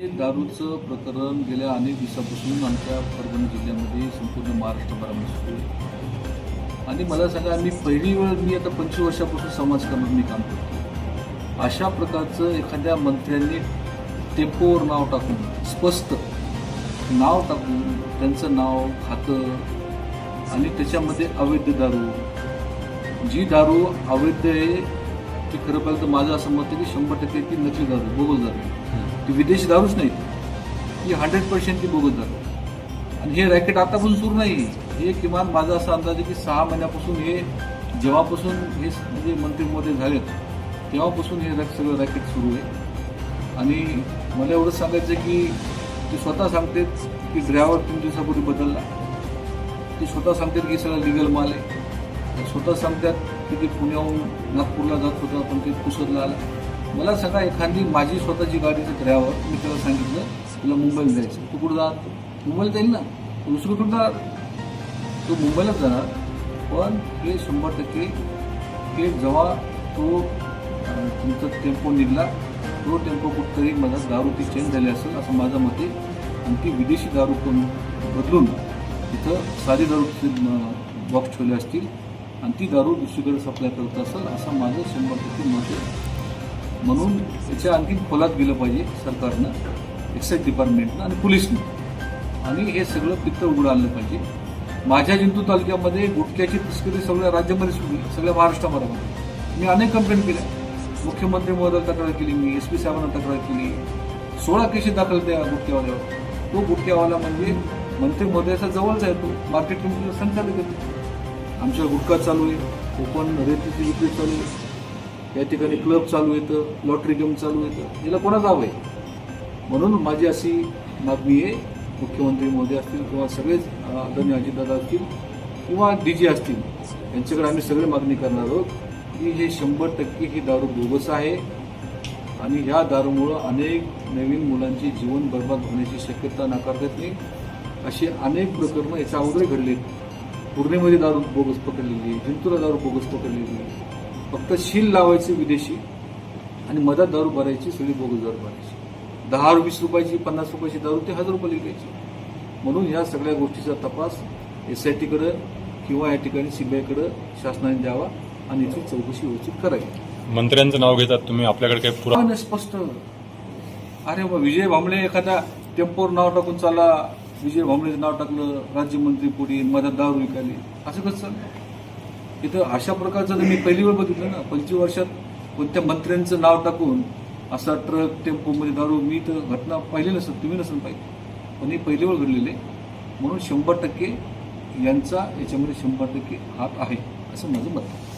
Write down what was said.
दारूचं प्रकरण गेल्या अनेक दिवसापासून आमच्या परभणी जिल्ह्यामध्ये संपूर्ण महाराष्ट्रभरामध्ये सुरू आहे आणि मला सांगा मी पहिली वेळ मी आता पंचवीस वर्षापासून समाजकारणात मी काम करतो अशा प्रकारचं एखाद्या मंत्र्यांनी टेपोवर नाव टाकून स्पष्ट नाव टाकून त्यांचं नाव खातं आणि त्याच्यामध्ये अवैध दारू. जी दारू अवैध आहे ती खरं पाहिलं तर माझं असं मत आहे की शंभर टक्के ती नकली दारू बोगस दारू ती विदेशी दारूच नाही. ती हंड्रेड पर्सेंट ती बोगस जातो. आणि हे रॅकेट आतापासून सुरू नाही. हे किमान माझा असा अंदाज आहे की सहा महिन्यापासून हे जेव्हापासून हे म्हणजे मंत्रिमध्ये झालेत तेव्हापासून हे रॅक- सगळं रॅकेट सुरू आहे. आणि मला एवढंच सांगायचं की ते स्वतः सांगतात की ड्रायव्हर तीन दिवसापूर्वी बदलला. ते स्वतः सांगतात की सगळं लिगल माल आहे. स्वतः सांगतात की ते पुण्याहून नागपूरला जात होता पण ते पुसदला आला. मला सगळा एखादी माझी स्वतःची गाडीचं ड्रायव्हर मी त्याला सांगितलं तुला मुंबईला जायचं तू कुठं जात मुंबईला जाईल ना. तू दुसरं कुठं जाणार तू मुंबईलाच जाणार पण हे शंभर टक्के हे जेव्हा तो तुमचा टेम्पो निघला. तो टेम्पो कुठतरी मला दारू ती चेंज झाली असेल असं माझं मते आणि ती विदेशी दारू पण बदलून तिथं साधी दारूचे बॉक्स ठेवले असतील. आणि ती दारू दुसरीकडे सप्लाय करत असेल असं माझं शंभर टक्के मत आहे. म्हणून त्याच्या आणखी खोलात गेलं पाहिजे सरकारनं एक्साईज डिपार्टमेंटनं आणि पोलिसनं. आणि हे सगळं पित्त उघडं आणलं पाहिजे. माझ्या जिंतूर तालुक्यामध्ये गुटख्याची तस्करी सगळ्या राज्यामध्ये सुरू सगळ्या महाराष्ट्रामध्ये. मी अनेक कंप्लेंट केल्या. मुख्यमंत्री महोदयाला तक्रार केली मी एस पी साहेबांना तक्रार केली. सोळा केसेस दाखल त्या गुटख्यावाल्यावर. तो गुटख्यावाला म्हणजे मंत्री महोदयाचा जवळच आहे तो मार्केट कमिटीचा संचालक आमच्या गुटखा चालू आहे ओपन रेतीची विक्री चालू आहे. या ठिकाणी क्लब चालू येतं लॉटरी गेम चालू येतं. याला कोणा हवं आहे म्हणून माझी अशी मागणी आहे मुख्यमंत्री मोदी असतील किंवा सगळेच आदरणीय अजितदादा असतील किंवा डी जी असतील यांच्याकडे आम्ही सगळे मागणी करणार आहोत की हे शंभर टक्के ही दारू बोगस आहे आणि ह्या दारूमुळं अनेक नवीन मुलांची जीवन बर्बाद होण्याची शक्यता नाकारता येत नाही. अशी अनेक प्रकरणं याच्या अगोदर घडलेत. पूर्णेमध्ये दारू बोगस पकडलेली जिंतूला दारू बोगस पकडलेली फक्त शील लावायची विदेशी आणि मधात दारू भरायची सगळी बोगस दारू भरायची. दहा वीस रुपयाची पन्नास रुपयाची दारू ते हजार रुपये विकायची. म्हणून या सगळ्या गोष्टीचा तपास एस आय टीकडं किंवा या ठिकाणी सीबीआयकडं शासनाने द्यावा आणि याची चौकशी व्यवस्थित करावी. मंत्र्यांचं नाव घेतात तुम्ही आपल्याकडे काही पुरा पुरावा स्पष्ट. अरे मग विजय भांबळे एखाद्या टेम्पोवर नाव टाकून चालला विजय भांबळेचं नाव टाकलं राज्यमंत्री पुढे मधात दारू विकायली असं कसं चाललं इथं अशा प्रकारचं तर मी पहिली वेळ बघितलं ना पंचवीस वर्षात कोणत्या मंत्र्यांचं नाव टाकून असा ट्रक टेम्पोमध्ये दारू मी तर घटना पाहिली नसत तुम्ही नसेल पाहिजे पण हे पहिली वेळ घडलेले. म्हणून शंभर टक्के यांचा याच्यामध्ये शंभर टक्के हात आहे असं माझं मत आहे.